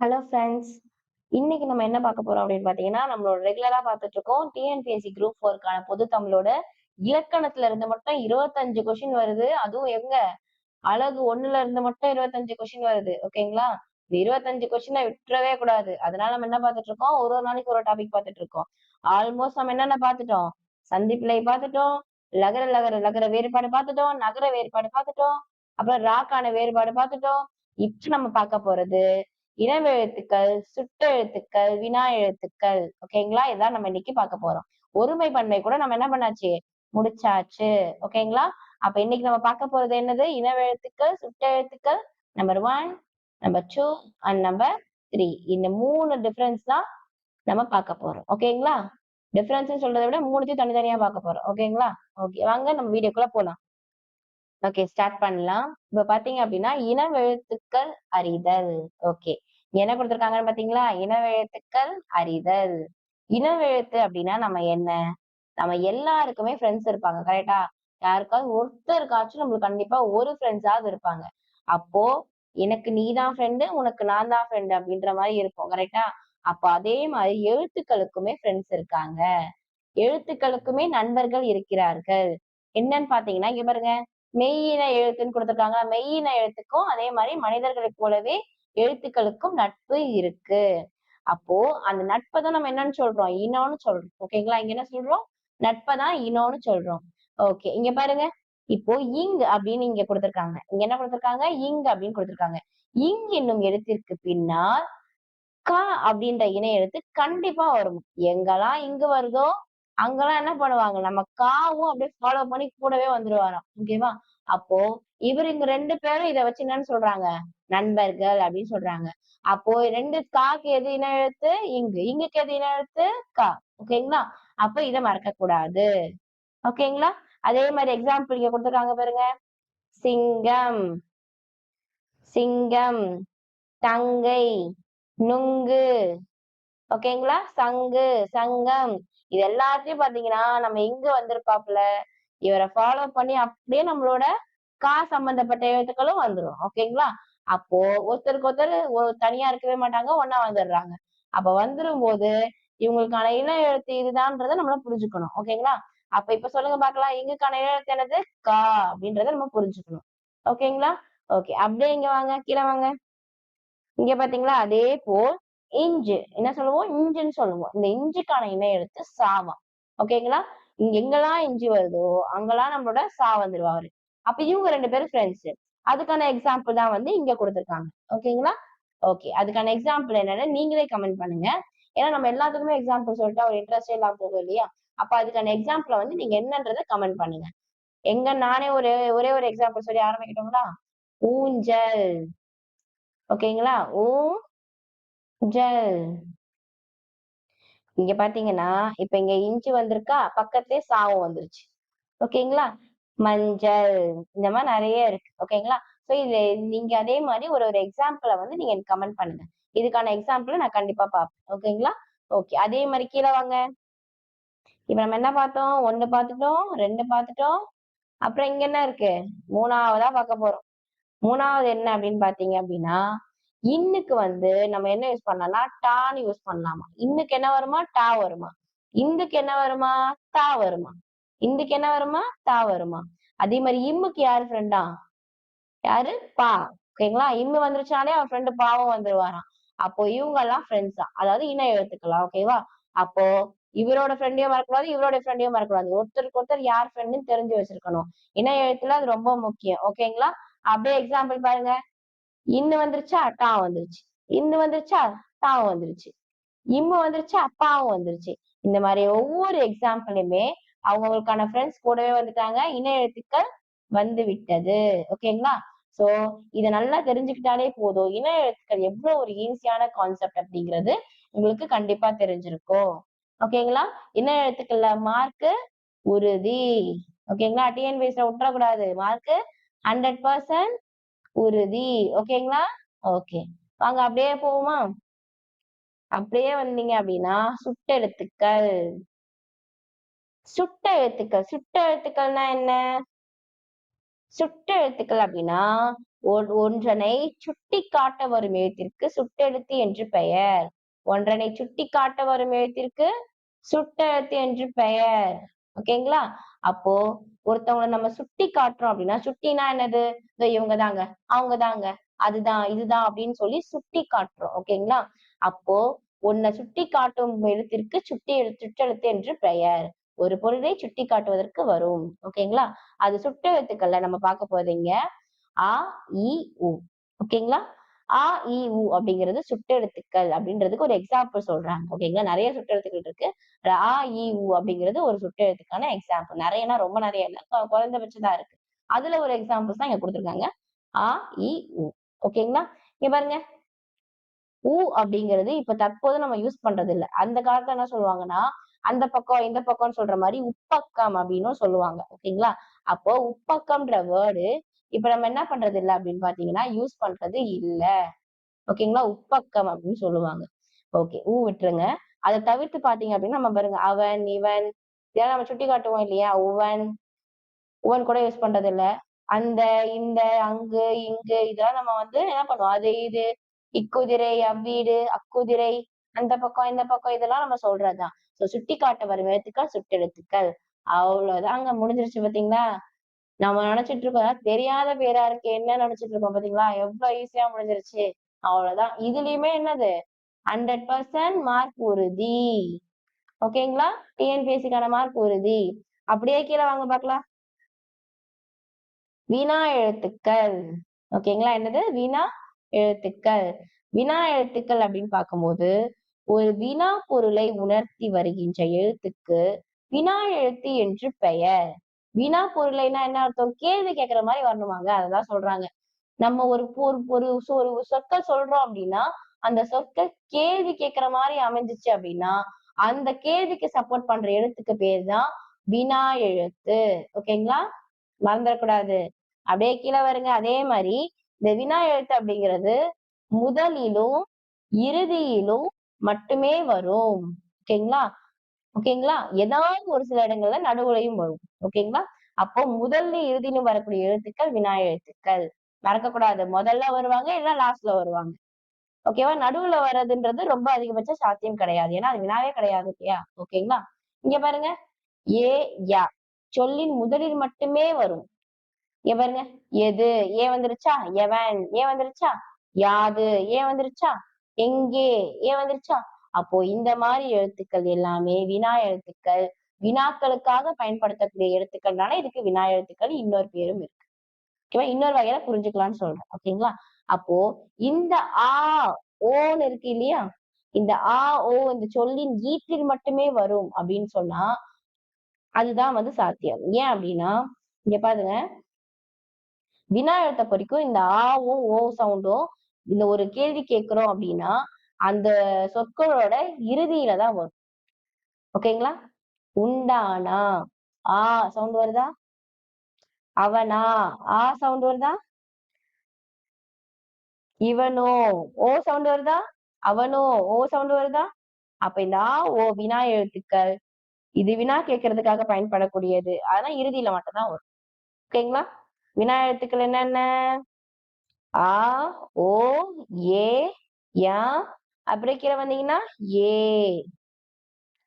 Hello friends இன்னைக்கு நம்ம என்ன பார்க்க போறோம் அப்படின்னு பாத்தீங்கன்னா நம்மளோட ரெகுலரா பார்த்துட்டு இருக்கோம் டிஎன்பிஎஸ்சி குரூப் ஃபோருக்கான பொது தமிழோட இலக்கணத்துல இருந்து மட்டும் இருபத்தஞ்சு கொஸ்டின் வருது. அதுவும் எங்க? அழகு ஒண்ணுல இருந்து மட்டும் இருபத்தஞ்சு கொஸ்டின் வருது. ஓகேங்களா இந்த இருபத்தஞ்சு கொஸ்டினை விட்டுறவே கூடாது. அதனால நம்ம என்ன பார்த்துட்டு இருக்கோம்? ஒரு ஒரு நாளைக்கு ஒரு டாபிக் பார்த்துட்டு இருக்கோம். ஆல்மோஸ்ட் நம்ம என்னென்ன பார்த்துட்டோம்? சந்திப்பிலை பார்த்துட்டோம். லகர லகர லகர வேறுபாடு பார்த்துட்டோம். நகர வேறுபாடு பார்த்துட்டோம். அப்புறம் ராக்கான வேறுபாடு பார்த்துட்டோம். இப்ப நம்ம பார்க்க போறது இனவெழுத்துக்கள் சுட்டெழுத்துக்கள் வினா எழுத்துக்கள் ஓகேங்களா இதான் நம்ம இன்னைக்கு பார்க்க போறோம். ஒருமை பன்மை கூட நம்ம என்ன பண்ணாச்சு? முடிச்சாச்சு ஓகேங்களா அப்ப இன்னைக்கு நம்ம பார்க்க போறது என்னது? இனவெழுத்துக்கள் சுட்டெழுத்துக்கள் number one number two and number three இந்த மூணு டிஃபரன்ஸ் தான் நம்ம பார்க்க போறோம் ஓகேங்களா டிஃபரன்ஸ் சொல்றதை விட மூணுத்தையும் தனித்தனியா பார்க்க போறோம் ஓகேங்களா ஓகே வாங்க நம்ம வீடியோக்குள்ள போலாம். ஓகே ஸ்டார்ட் பண்ணலாம். இப்ப பாத்தீங்க அப்படின்னா இனவெழுத்துக்கள் அறிதல் ஓகே என்ன கொடுத்துருக்காங்கன்னு பாத்தீங்களா? இனவெழுத்துக்கள் அறிதல். இனவெழுத்து அப்படின்னா நம்ம என்ன? நம்ம எல்லாருக்குமே ஃப்ரெண்ட்ஸ் இருப்பாங்க. கரெக்டா யாருக்காவது ஒருத்தருக்காச்சும் நம்மளுக்கு கண்டிப்பா ஒரு ஃப்ரெண்ட்ஸாவது இருப்பாங்க. அப்போ எனக்கு நீ தான் ஃப்ரெண்டு உனக்கு நான் தான் ஃப்ரெண்டு அப்படின்ற மாதிரி இருக்கும். கரெக்டா அப்போ அதே மாதிரி எழுத்துக்களுக்குமே ஃப்ரெண்ட்ஸ் இருக்காங்க. எழுத்துக்களுக்குமே நண்பர்கள் இருக்கிறார்கள். என்னன்னு பாத்தீங்கன்னா இங்க பாருங்க. மெய்யின எழுத்துன்னு கொடுத்துருக்காங்க. மெய்யின எழுத்துக்கும் அதே மாதிரி மனிதர்களை போலவே எழுத்துக்களுக்கும் நட்பு இருக்கு. அப்போ அந்த நட்பை தான் நம்ம என்னன்னு சொல்றோம்? இனோன்னு சொல்றோம். ஓகேங்களா இங்க என்ன சொல்றோம்? நட்பை தான் இனோன்னு சொல்றோம். ஓகே இங்க பாருங்க. இப்போ இங் அப்படின்னு இங்க கொடுத்திருக்காங்க. இங்க என்ன கொடுத்திருக்காங்க? இங் அப்படின்னு கொடுத்திருக்காங்க. இங் என்னும் எழுத்திற்கு பின்னால் க அப்படின்ற இணை எழுத்து கண்டிப்பா வரும். எங்கெல்லாம் இங்கு வருதோ அங்கெல்லாம் என்ன பண்ணுவாங்க? நம்ம காவும் அப்படியே ஃபாலோ பண்ணி கூடவே வந்துருவாராம். ஓகேவா அப்போ இவர் இங்க ரெண்டு பேரும் இதை வச்சு என்னன்னு சொல்றாங்க? நண்பர்கள் அப்படின்னு சொல்றாங்க. அப்போ ரெண்டு காக்கு எது இன எழுத்து? இங்கு. இங்குக்கு எது இன எழுத்து? கா. ஓகேங்களா அப்ப இதை மறக்க கூடாது. ஓகேங்களா அதே மாதிரி எக்ஸாம்பிள் இங்க கொடுத்துருக்காங்க பாருங்க. சிங்கம். சிங்கம். தங்கை. நுங்கு. ஓகேங்களா சங்கு. சங்கம். இது எல்லாத்தையும் பாத்தீங்கன்னா நம்ம இங்க வந்திருப்பாப்புல. இவரை ஃபாலோ பண்ணி அப்படியே நம்மளோட கா சம்பந்தப்பட்ட எழுத்துக்களும் வந்துடும் ஓகேங்களா அப்போ ஒருத்தருக்கு ஒருத்தர் ஒரு தனியா இருக்கவே மாட்டாங்க ஒன்னா வந்துடுறாங்க அப்ப வந்துடும் போது இவங்களுக்கான இன எழுத்து இதுதான்றத நம்மள புரிஞ்சுக்கணும். ஓகேங்களா அப்ப இப்ப சொல்லுங்க பாக்கலாம். இங்குக்கான இன எழுத்து என்னது? கா அப்படின்றத நம்ம புரிஞ்சுக்கணும். ஓகேங்களா ஓகே அப்படியே இங்க வாங்க. கீழே வாங்க. இங்க பாத்தீங்களா? அதே போல் இஞ்சு. என்ன சொல்லுவோம்? இஞ்சுன்னு சொல்லுவோம். இந்த இஞ்சுக்கான இன எழுத்து சாவா ஓகேங்களா இங்க எங்கெல்லாம் இஞ்சி வருதோ அங்கெல்லாம் நம்மளோட சா வந்துருவாரு அப்ப இவங்க ரெண்டு பேரும் ஃப்ரெண்ட்ஸ் அதுக்கான எக்ஸாம்பிள் தான் வந்து இங்க கொடுத்துருக்காங்க. ஓகேங்களா ஓகே அதுக்கான எக்ஸாம்பிள் என்னன்னா நீங்களே கமெண்ட் பண்ணுங்க. ஏன்னா நம்ம எல்லாத்துக்குமே எக்ஸாம்பிள் சொல்லிட்டு ஒரு இன்ட்ரெஸ்டே இல்லாம போகும் இல்லையா? அப்ப அதுக்கான எக்ஸாம்பிளை வந்து நீங்க என்னன்றதை கமெண்ட் பண்ணுங்க. எங்க நானே ஒரு ஒரே ஒரு எக்ஸாம்பிள் சொல்லி ஆரம்பிக்கட்டுங்களா? ஊஞ்சல். ஓகேங்களா ஊ ஜல் இங்க பாத்தீங்கன்னா இப்ப இங்க இஞ்சி வந்திருக்கா? பக்கத்துலயே சாவும் வந்துருச்சு. ஓகேங்களா மஞ்சள் இந்த மாதிரி நிறைய இருக்கு. ஓகேங்களா சோ இது நீங்க அதே மாதிரி ஒரு ஒரு எக்ஸாம்பிளை வந்து நீங்க எனக்கு கமெண்ட் பண்ணுங்க. இதுக்கான எக்ஸாம்பிளை நான் கண்டிப்பா பார்ப்பேன். ஓகேங்களா ஓகே அதே மாதிரி கீழே வாங்க. இப்ப நம்ம என்ன பார்த்தோம்? ஒன்னு பார்த்துட்டோம் ரெண்டு பார்த்துட்டோம். அப்புறம் இங்க என்ன இருக்கு? மூணாவதா பார்க்க போறோம். மூணாவது என்ன அப்படின்னு பாத்தீங்க அப்படின்னா இன்னுக்கு வந்து நம்ம என்ன யூஸ் பண்ணலாம்னா டான்னு யூஸ் பண்ணலாமா? இன்னுக்கு என்ன வருமா? டா வருமா? இந்துக்கு என்ன வருமா? தா வருமா? இந்துக்கு என்ன வருமா? தா வருமா. அதே மாதிரி இம்முக்கு யாரு ஃப்ரெண்டா யாரு? பா. ஓகேங்களா இம்மு வந்துருச்சாலே அவன் ஃப்ரெண்டு பாவம் வந்துருவாராம். அப்போ இவங்க எல்லாம் ஃப்ரெண்ட்ஸ் தான் அதாவது இன எழுத்துக்கலாம் ஓகேவா அப்போ இவரோட ஃப்ரெண்டையும் மறக்கூடாது இவரோட ஃப்ரெண்டையும் மறக்கூடாது ஒருத்தருக்கு ஒருத்தர் யார் ஃப்ரெண்டுன்னு தெரிஞ்சு வச்சிருக்கணும். இன எழுத்துல அது ரொம்ப முக்கியம் ஓகேங்களா அப்படியே எக்ஸாம்பிள் பாருங்க. இன்னு வந்துருச்சா? டா வந்துருச்சு. இன்னு வந்துருச்சா? தாவும் வந்துருச்சு. இம்மு வந்துருச்சா? அப்பாவும் வந்துருச்சு. இந்த மாதிரி ஒவ்வொரு எக்ஸாம்பிளுமே அவங்களுக்கான ஃப்ரெண்ட்ஸ் கூடவே வந்துட்டாங்க. இன எழுத்துக்கள் வந்து விட்டது. ஓகேங்களா சோ இத நல்லா தெரிஞ்சுக்கிட்டாலே போதும். இன எழுத்துக்கள் எவ்வளவு ஒரு ஈஸியான கான்செப்ட் அப்படிங்கிறது உங்களுக்கு கண்டிப்பா தெரிஞ்சிருக்கும். ஓகேங்களா இன எழுத்துக்கள்ல மார்க்கு உறுதி. ஓகேங்களா டிஎன்பிஎஸ்ல விட்டுறக்கூடாது. மார்க்கு ஹண்ட்ரட் பர்சன்ட் உறுதி. ஓகேங்களா ஓகே வாங்க அப்படியே போவோமா? அப்படியே வந்தீங்க அப்படின்னா சுட்டெழுத்துக்கள். சுட்ட எழுத்துக்கள். சுட்ட எழுத்துக்கள்னா என்ன? சுட்ட எழுத்துக்கள் அப்படின்னா ஒன்- ஒன்றனை சுட்டி காட்ட வரும் எழுத்திற்கு சுட்டெழுத்து என்று பெயர். ஒன்றனை சுட்டி காட்ட வரும் எழுத்திற்கு சுட்டெழுத்து என்று பெயர். ஓகேங்களா அப்போ ஒருத்தவங்களை நம்ம சுட்டி காட்டுறோம் அப்படின்னா சுட்டினா என்னது? இவங்க தாங்க அவங்க தாங்க அதுதான் இதுதான் அப்படின்னு சொல்லி சுட்டி காட்டுறோம். ஓகேங்களா அப்போ உன்னை சுட்டி காட்டும் எழுத்திற்கு சுட்டி எழுத்து சுட்டெழுத்து என்று பெயர். ஒரு பொருளை சுட்டி காட்டுவதற்கு வரும் ஓகேங்களா அது சுட்டெழுத்துக்கள்ல நம்ம பார்க்க போறீங்க ஆ இ உ. ஓகேங்களா ஆ இ உ அப்படிங்கிறது சுட்டெழுத்துக்கள் அப்படின்றதுக்கு ஒரு எக்ஸாம்பிள் சொல்றாங்க. ஓகேங்களா நிறைய சுட்டெழுத்துக்கள் இருக்கு. ஆ இ உ அப்படிங்கிறது ஒரு சுட்டெழுத்துக்கான எக்ஸாம்பிள் நிறையனா ரொம்ப நிறைய இல்ல. கொ- இருக்கு. அதுல ஒரு எக்ஸாம்பிள்ஸ் தான் இங்க கொடுத்துருக்காங்க. ஆ இ உ. ஓகேங்களா இங்க பாருங்க. ஊ அப்படிங்கிறது இப்ப தற்போது நம்ம யூஸ் பண்றது இல்ல அந்த காலத்துல என்ன சொல்லுவாங்கன்னா அந்த பக்கம் இந்த பக்கம்னு சொல்ற மாதிரி உப்பக்கம் அப்படின்னும் சொல்லுவாங்க. ஓகேங்களா? அப்போ உப்பக்கம்ன்ற வேர்டு இப்ப நம்ம என்ன பண்றது இல்லை அப்படின்னு பாத்தீங்கன்னா யூஸ் பண்றது இல்ல. ஓகேங்களா? உப்பக்கம் அப்படின்னு சொல்லுவாங்க. ஓகே ஊ விட்டுருங்க. அதை தவிர்த்து பாத்தீங்க அப்படின்னா நம்ம பாருங்க அவன் இவன் இதெல்லாம் நம்ம சுட்டி காட்டுவோம் இல்லையா? உவன் உவன் கூட யூஸ் பண்றது இல்ல. அந்த இந்த அங்கு இங்கு இதெல்லாம் நம்ம வந்து என்ன பண்ணுவோம்? அது இது இக்குதிரை அவ்வீடு அக்குதிரை அந்த பக்கம் இந்த பக்கம் இதெல்லாம் நம்ம சொல்றதுதான். சோ சுட்டி காட்ட வரும் எழுத்துக்கள் சுட்டெழுத்துக்கள். அவ்வளவுதான். அங்க முடிஞ்சிருச்சு பாத்தீங்களா? நம்ம நினைச்சிட்டு இருக்கோம். தெரியாத பேரா இருக்கு. என்ன நினைச்சிட்டு இருக்கோம் பாத்தீங்களா? எவ்வளவு ஈஸியா முடிஞ்சிருச்சு. அவ்வளவுதான். இதுலயுமே என்னது? ஹண்ட்ரட் பர்சன்ட் மார்க் உறுதி. ஓகேங்களா? டிஎன்பிஎஸ்சிக்கான மார்க் உறுதி. அப்படியே கீழே வாங்க பார்க்கலாம். வினா எழுத்துக்கள். ஓகேங்களா? என்னது? வினா எழுத்துக்கள். வினா எழுத்துக்கள் அப்படின்னு பார்க்கும்போது ஒரு வினா பொருளை உணர்த்தி வருகின்ற எழுத்துக்கு வினா எழுத்து என்று பெயர். வினா பொருளைனா என்ன அர்த்தம்? கேள்வி கேட்கிற மாதிரி வரணுமாங்க? அததான் சொல்றாங்க. நம்ம ஒரு ஒரு ஒரு ஒரு சொற்கள் சொல்றோம் அப்படின்னா அந்த சொற்கள் கேள்வி கேட்கிற மாதிரி அமைஞ்சிச்சு அப்படின்னா அந்த கேள்விக்கு சப்போர்ட் பண்ற எழுத்துக்கு பேர் தான் வினா எழுத்து. ஓகேங்களா? மறந்துடக்கூடாது. அப்படியே கீழே வருங்க. அதே மாதிரி இந்த வினா எழுத்து அப்படிங்கிறது முதலிலும் இறுதியிலும் மட்டுமே வரும். ஓகேங்களா? ஓகேங்களா? ஏதாவது ஒரு சில இடங்கள்ல நடுவுலையும் வரும். ஓகேங்களா? அப்போ முதல்ல இறுதினு வரக்கூடிய எழுத்துக்கள் வினா எழுத்துக்கள். மறக்கக்கூடாது. முதல்ல வருவாங்க இல்ல லாஸ்ட்ல வருவாங்க. ஓகேவா? நடுவுல வர்றதுன்றது ரொம்ப அதிகபட்ச சாத்தியம் கிடையாது. ஏன்னா அது வினாவே கிடையாது இல்லையா? ஓகேங்களா? இங்க பாருங்க. ஏ யா. சொல்லின் முதலில் மட்டுமே வரும். இங்க பாருங்க. எது? ஏன் வந்துருச்சா? எவன். ஏன் வந்துருச்சா? யாது. ஏன் வந்துருச்சா? எங்கே? ஏன் வந்துருச்சா? அப்போ இந்த மாதிரி எழுத்துக்கள் எல்லாமே வினா எழுத்துக்கள் வினாக்களுக்காக பயன்படுத்தக்கூடிய எழுத்துக்கள்னால இதுக்கு வினா எழுத்துக்கள் இன்னொரு பேரும் இருக்கு. ஓகேவா? இன்னொரு வகையில புரிஞ்சுக்கலாம்னு சொல்றேன். ஓகேங்களா? அப்போ இந்த ஆ ஓன்னு இருக்கு இல்லையா? இந்த ஆ ஓ இந்த சொல்லின் ஈற்றில் மட்டுமே வரும் அப்படின்னு சொன்னா அதுதான் வந்து சாத்தியம். ஏன் அப்படின்னா இங்க பாருங்க. வினா எழுத்த பொறிக்கும் இந்த ஆவும் ஓ சவுண்டும் இந்த ஒரு கேள்வி கேட்கிறோம் அப்படின்னா அந்த சொற்களோட இறுதியில தான் வரும். ஓகேங்களா உண்டானா? ஆ சவுண்ட் வருதா? அவனா? ஆ சவுண்ட் வருதா? இவனோ? ஓ சவுண்ட் வருதா? அவனோ? ஓ சவுண்ட் வருதா? அப்ப இந்த ஆ ஓ வினா எழுத்துக்கள் இது வினா கேட்கறதுக்காக பயன்படக்கூடியது. ஆனா இறுதியில மட்டும்தான் வரும். ஓகேங்களா வினா எழுத்துக்கள் என்னென்ன? ஆ ஓ ஏ யா. அப்புறம் கீழே வந்தீங்கன்னா ஏ.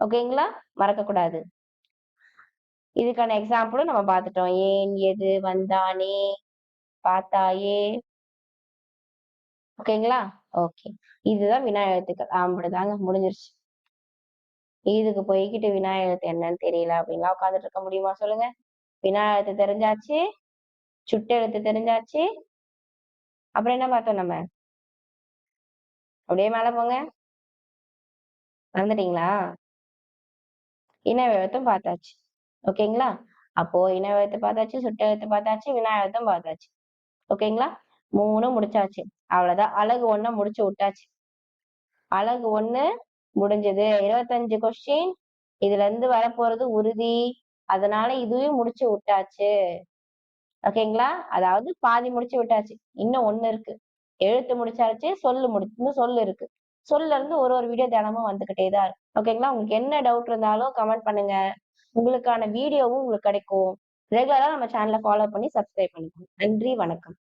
ஓகேங்களா? மறக்க கூடாது இதுக்கான எக்ஸாம்பிளும் நம்ம பார்த்துட்டோம். ஏன் எது வந்தானே பார்த்தாயே. ஓகேங்களா? ஓகே. இதுதான் வினா எழுத்துக்கள். அப்படிதாங்க முடிஞ்சிருச்சு. இதுக்கு போய்கிட்டு வினா எழுத்து என்னன்னு தெரியல அப்படின்லாம் உட்காந்துட்டு இருக்க முடியுமா சொல்லுங்க. வினா எழுத்து தெரிஞ்சாச்சு. சுட்டெழுத்து தெரிஞ்சாச்சு. அப்புறம் என்ன பார்த்தோம் நம்ம? அப்படியே மேல போங்க. மறந்துட்டீங்களா? இன பார்த்தாச்சு. ஓகேங்களா? அப்போ இன பார்த்தாச்சு சுட்ட எழுத்து பார்த்தாச்சு விநாயகத்தும் பார்த்தாச்சு. ஓகேங்களா? மூணும் முடிச்சாச்சு. அவ்வளவுதான். அழகு ஒண்ணு முடிச்சு விட்டாச்சு. அழகு ஒண்ணு முடிஞ்சது. இருபத்தஞ்சு கொஸ்டின் இதுல இருந்து வரப்போறது உறுதி. அதனால இதுவும் முடிச்சு விட்டாச்சு. ஓகேங்களா அதாவது பாதி முடிச்சு விட்டாச்சு. இன்னும் ஒண்ணு இருக்கு. எழுத்து முடிச்சாச்சு சொல்லு முடிச்சு சொல்லு இருக்கு. சொல்ல இருந்து ஒரு ஒரு வீடியோ தினமும் வந்துகிட்டே தான் இருக்கு. ஓகேங்களா உங்களுக்கு என்ன டவுட் இருந்தாலும் கமெண்ட் பண்ணுங்க. உங்களுக்கான வீடியோவும் உங்களுக்கு கிடைக்கும். ரெகுலரா நம்ம சேனலை ஃபாலோ பண்ணி சப்ஸ்கிரைப் பண்ணிக்கோங்க நன்றி வணக்கம்.